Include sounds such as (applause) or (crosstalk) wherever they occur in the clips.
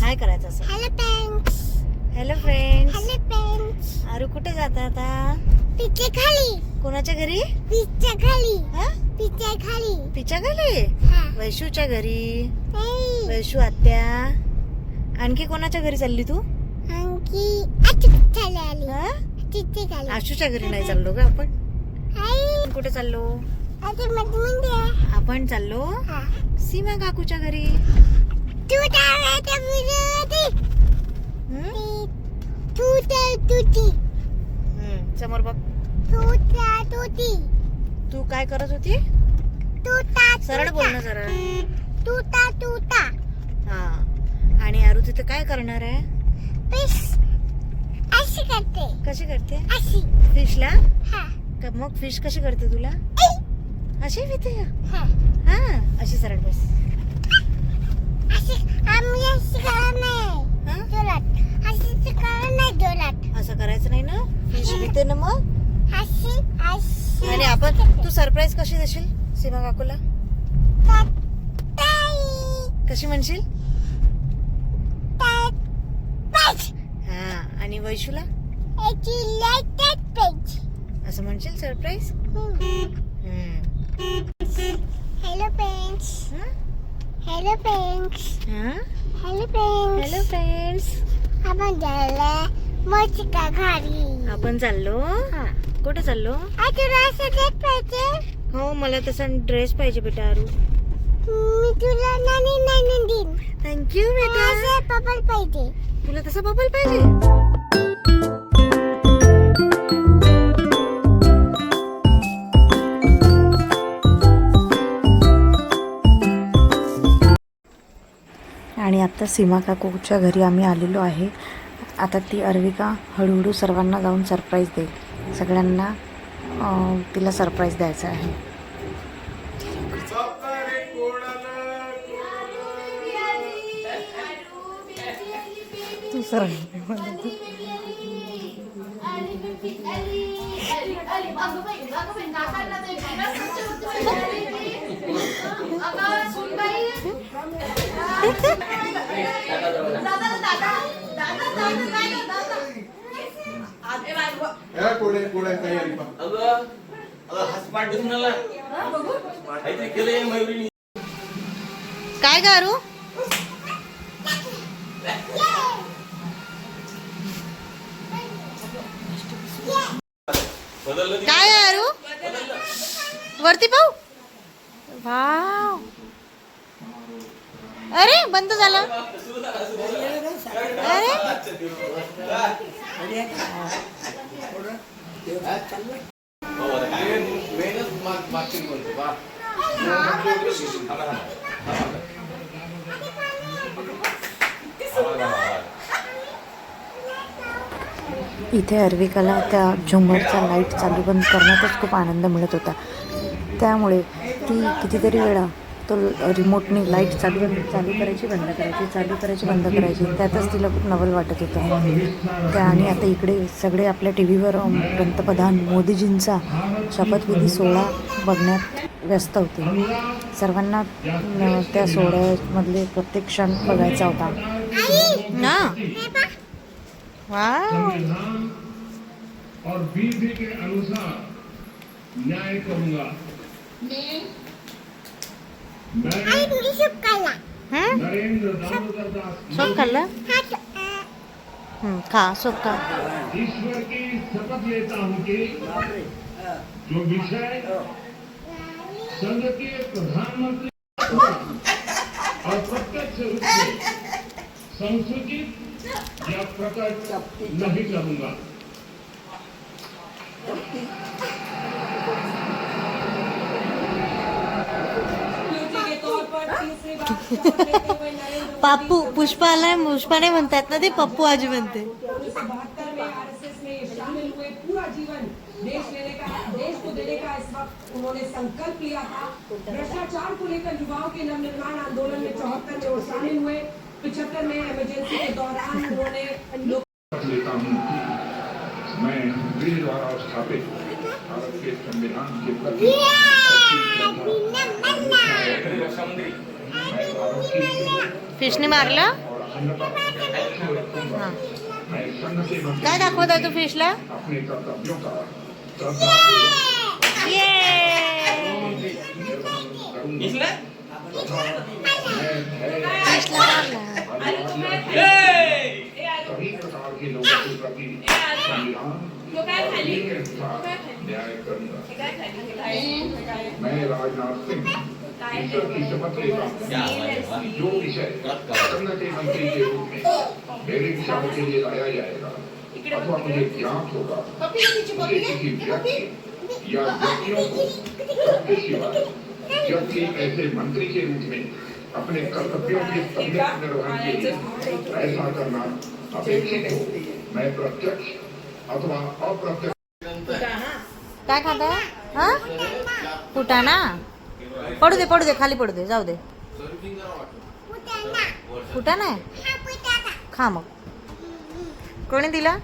हाय करायचं असं? Hello friends hello friends hello friends Aaru कुठे जाता आता? पिचे खाली. कोणाच्या घरी? पिच्या खाली. हा? पिच्या खाली. घरी हा. वैशूच्या घरी. वैशू आत्या. आणखी कोणाच्या घरी चालली तू? आणखी खाली हा? खाली आशूच्या घरी नाही चाललो का आपण? कुठे चाललो? आपण चाललो? सीमा काकूच्या घरी. तुटी समोर बघ. तू तुटी काय करत होती? सरळ बोल ना जरा. तू ता तू ता हा. आणि आरू तिथे काय करणार आहे? पिस अशी करते. कशी करते? अशी. फिशला? हा. मग फिश कशी करते तुला? अशी हा. हा अशी सरळ बस अशी आम्ही अशी करत नाही हा जोरात अशी करत नाही जोरात असं करायचं नाही ना फिश येते ना मग? आणि आपण तू सरप्राईज कशी देशील सीमा काकूला? कशी म्हणशील? हा आणि वैशूला? असं म्हणशील surprise hello friends hello friends hello friends hello friends आपण झालं मचिका घरी. आपण चाललो? हा. कुठे चाललो? आ, तुला असं देत पाहिजे? हो मला तसा ड्रेस पाहिजे बेटा आरू. मी तुला नाणी नाणी देईन. थँक्यू बेटा. असं पपल पाहिजे. तुला तसा बबल पाहिजे? आणि आता सीमा काकूच्या घरी आम्ही आलेलो आहे. आता ती अर्विका हळूहळू सर्वांना जाऊन सरप्राईज देईल. सगळ्यांना तिला सरप्राईज द्यायचं आहे. तू सरळ कोडे कोडे अगं अगं दिसून काहीतरी केलंय मयुरीने काय गारू? काय आहे अरू? वरती पाहू? वाव. अरे बंद झाला. अरे हो, आता काय मेहनत माग- मागची बोलतो बा. थांबा, थांबा. थांबा. थांबा, थांबा. इथे अर्विकाला त्या झुंबरचा लाइट चालू बंद करण्यातच खूप आनंद मिळत होता. त्यामुळे ती कितीतरी वेळा तो रिमोटने लाइट चालू चालू करायची बंद करायची चालू करायची बंद करायची. त्यातच तिला खूप नवल वाटत होतं. त्या आणि आता इकडे सगळे आपल्या टी व्हीवर पंतप्रधान मोदीजींचा शपथविधी सोहळा बघण्यात व्यस्त होते. सर्वांना त्या सोहळ्यामधले प्रत्येक क्षण बघायचा होता. ना? वाव और विधि के अनुसार न्याय करूँगा। हं? नरेंद्र दामोदर दास खाल्लं हा हं, खा खा ईश्वर की शपथ लेता हूँ कि जो विषय संघ के प्रधानमंत्री और प्रत्यक्ष रूप से संसूचित या प्रकट नहीं करूंगा पाप्पू पुष्पा आलाय पुष्पाने म्हणतात ना ते पप्पू आजी म्हणते. बहत्तर में आरएसएस में शामिल हुए पूरा जीवन देश लेने का देश को देने का इस वक्त उन्होंने संकल्प लिया था. भ्रष्टाचार को लेकर युवाओं के नवनिर्माण आंदोलन में चौहत्तर में वो शामिल हुए. पिछहत्तर में इमरजेंसी के दौरान उन्होंने लेता हूं कि मैं मेरे द्वारा स्थापित भारत के संविधान के प्रति फिशने मारला? काय दाखवत आहे तू फिशला ये न्याय करूँगा मैं राजनाथ सिंह। ईश्वर की शपथ लेता हूँ। जो विषय संघ के मंत्री के रूप में मेरे विचार के लिए लाया जाएगा अथवा मुझे ज्ञात होगा मुझे किसी व्यक्ति या व्यक्तियों को सबके सिवाय जबकि ऐसे मंत्री के रूप में अपने कर्तव्यों के सम्यक निर्वहन के लिए ऐसा करना अपेक्षित हो। मैं प्रत्यक्ष अथवा अप्रत्यक्ष काय खाता हा? फुटाणा? पडू दे पडू दे खाली पडू दे जाऊ दे. सर्विंग फुटाणा आहे? खा मग. कोणी दिला?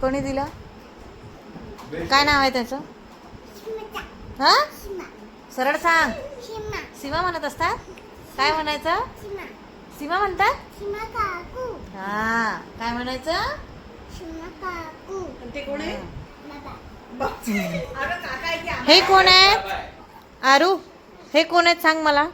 कोणी दिला? काय नाव आहे त्याचं? हा? सरळ सांग. सीमा म्हणत असतात? काय म्हणायचं? सीमा म्हणतात? हा काय म्हणायचं? ते कोण आहे? बाबा अगं काका आहे की हे कोण आहेत आरू हे कोण आहेत सांग मला.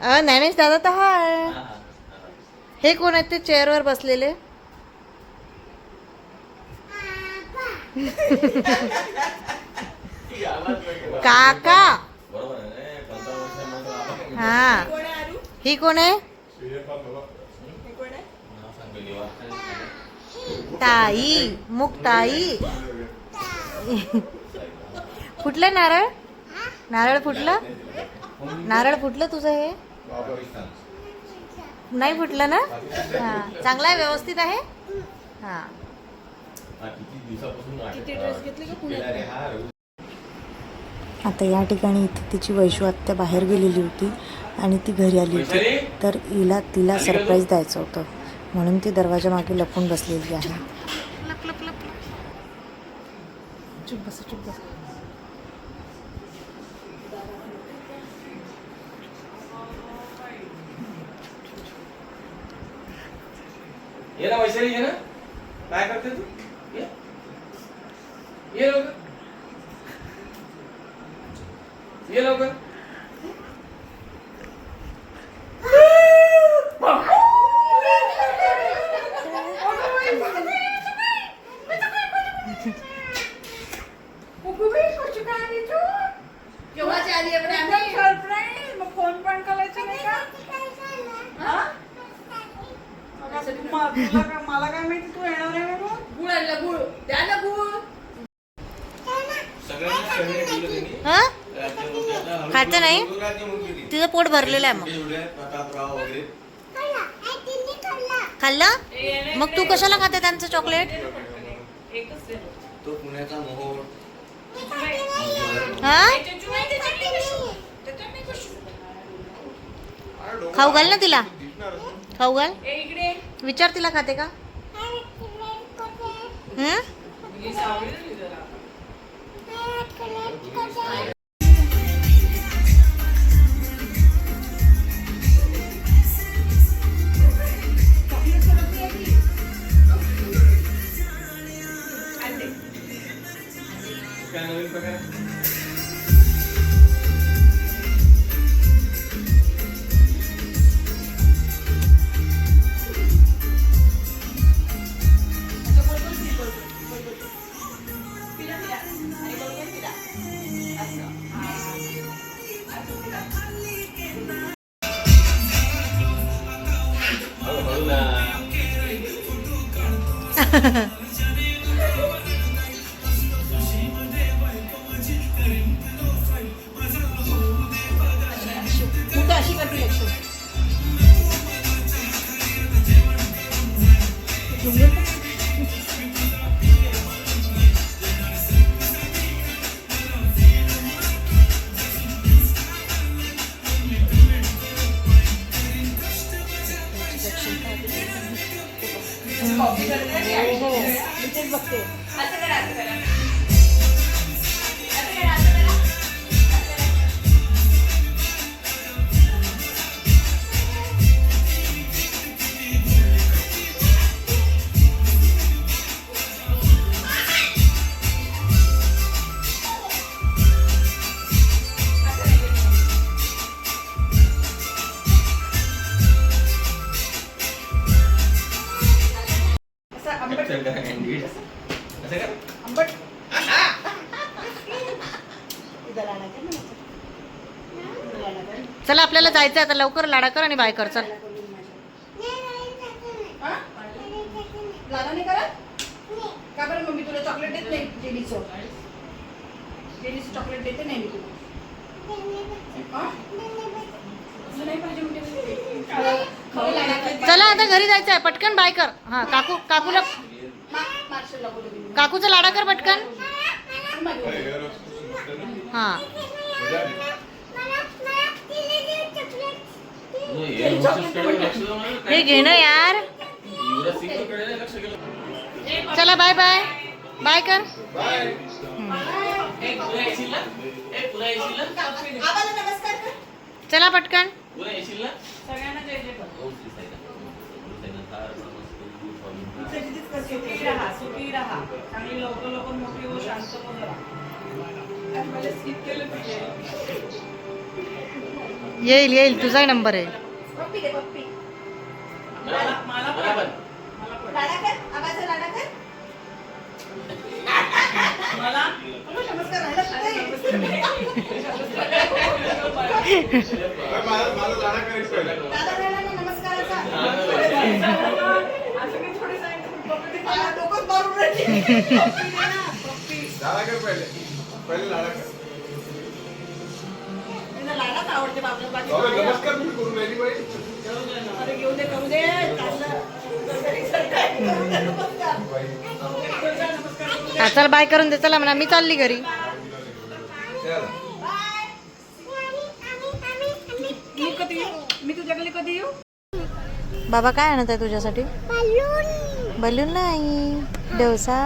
अ ज्ञानेश दादा तर हाय. हे कोण आहेत ते चेअरवर बसलेले? काका. बरोबर आहे रे पंचावन्न वर्षानंतर आपण हा कोण आहे आरू? ही कोण आहे हे कोण आहे नाव सांग पहिली वार. ताई मुक्ताई. फुटलं नारळ? नारळ फुटलं? नारळ फुटलं तुझं हे. नाही फुटलं ना? हा. चांगला आहे व्यवस्थित आहे? हा. हा, किती दिवसापासून वाटत किती ड्रेस घेतले का पुण्यात? गेला रे हा रवी. आता या ठिकाणी इथे तिची वैशू आत्या बाहेर गेलेली होती आणि ती घरी आली होती. तर हिला तिला सरप्राईज द्यायचं होतं. म्हणून ती दरवाजा मागे लपून बसलेली आहे. चुप बस चुप बस. ये ना वैशाली ये ना? काय करते तू? ये? ये लवकर. ये लवकर. आली एवढे आम्ही. सरप्राईज मग फोन पण करायचे नाही का? हा? म- तुला काय- मला काय माहिती तू येणार आहे म्हणून? गुळ आणला गुळ. द्या ना गुळ. सगळ्यांना फेवरेट दिलं त्यांनी हा? राज्यमंत्री आता हळूहळू- खायचं नाही? हळूहळू राज्यमंत्री दिली. तिचं पोट भरलेलं आहे मग. एवढे प्रतापराव वगैरे. खाल्ला? आई तिने खाल्ला खाल्लं मग तू कशाला खाते त्यांचं चॉकलेट तो पुण्याचा मोहोर. खाऊ घाल ना तिला. खाऊ घाल. विचार तिला खाते का? हं? काय नवीन प्रकार? कॉफी करते हो मी करा. कॅन्डिडेट असं का चला आपल्याला जायचं आता. लवकर लाडा कर आणि बाय कर. चल. लाला नाही करत? का बरं मम्मी तुला चॉकलेट देत नाही जेलीचं? जेलीचं चॉकलेट देते नाही मी तुला? तुला नाही पाहिजे खरं लाडा कर. चला आता घरी जायचं आहे पटकन बाय कर. हा काकू काकूला मा- मार्शलला बोलू दे. काकूचा लाडा कर पटकन. हा. हे घेणं घे ना यार. चला बाय बाय बाय कर. कर. चला पटकन. सुखी राहा सुखी राहा. चांगली लवकर लवकर मोठी हो शांत हो जरा आणि मला skip केलं तुझे येईल येईल. तुझाही नंबर आहे. पप्पी (laughs) दे पप्पी मला पण. मला मला पण. मला पण. लाडा कर आबाचा लाडा कर मला अगं, नमस्कार राहिला मला मला लाडा करायचं पहिला. दादा राहिला ना नमस्काराचा असं काही थोडी सांगितलं पप्पी दे. मला डोकंच मारून राहिली. पप्पी दे ना, पप्पी. कर पहिले पहिले लाडा कर? नमस्कार मी करून राहिली बाई. हा चल बाय करून दे. चला म्हणा मी चालली घरी. चल. मी कधी येऊ? मी तुझ्याकडे कधी येऊ? बाबा काय आणत आहे तुझ्यासाठी? बलून नाही डोसा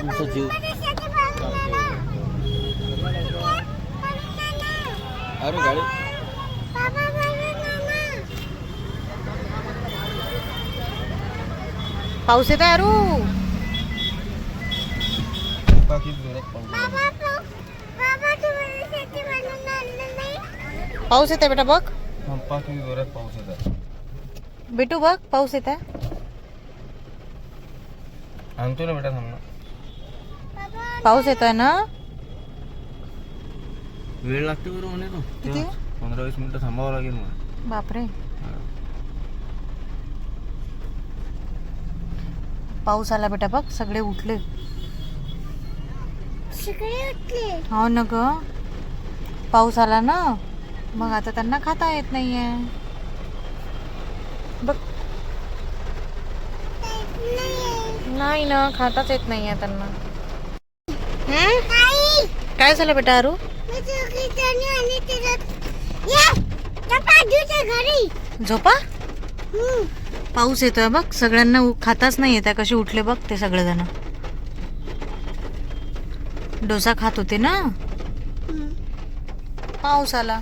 तुमचा जीव अरे गाडी पाऊस येत आहे अरू पाऊस येत आहे बेटा बघ पाऊस येतात बेटू बघ पाऊस येत आहे आणतो ना बेटा थांब ना. पाऊस येत आहे ना? वेळ लागते बरं म्हणे तो. किती? पंधरा वीस मिनिटं थांबावं लागेल मला बापरे. पाऊस आला बेटा बघ सगळे उठले. सगळे उठले. हो ना ग. पाऊस आला ना? मग आता त्यांना खाता येत नाहीये. नाही ना खाताच येत नाहीये त्यांना. हम्म? आई! काय झालं बेटा अरू मी चुकीच्याने आणि त्याच्यात ये! त्या पाठीच्या घरी. झोपा? हम्म. पाऊस येतोय बघ सगळ्यांना उ- खाताच नाही येत कसे उठले बघ ते सगळेजण. डोसा खात होते ना? हम्म. पाऊस आला.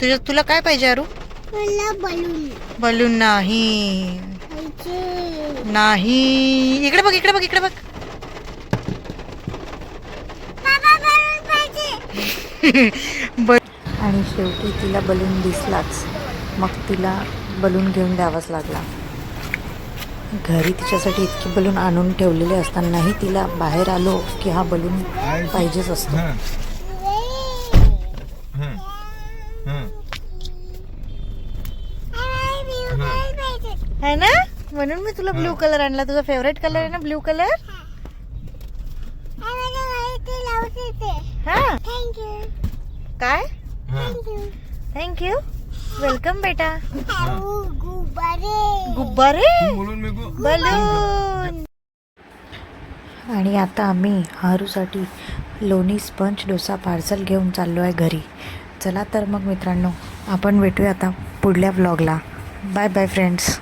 तुझ्या तुला काय पाहिजे अरू बलून. बलून नाही. नाही. इकडे बघ इकडे बघ इकडे बघ. बाबा बलून पाहिजे. (laughs) ब आणि शेवटी तिला बलून दिसलाच. मग तिला बलून घेऊन द्यावाच लागला. घरी तिच्यासाठी इतके बलून आणून ठेवलेले असतानाही तिला बाहेर आलो की हा बलून पाहिजेच असतो है ना म्हणून मी तुला ब्ल्यू कलर आणला? तुझा फेवरेट कलर आहे ना ब्ल्यू कलर हा. थँक्यू काय? थँक्यू वेलकम बेटा गुब्बारे. गुब्बारे? बोलून मी गो बलून. आणि आता आम्ही हारूसाठी लोणी स्पंज डोसा पार्सल घेऊन चाललो आहे घरी. चला तर मग मित्रांनो आपण भेटूया आता पुढल्या व्लॉगला बाय बाय फ्रेंड्स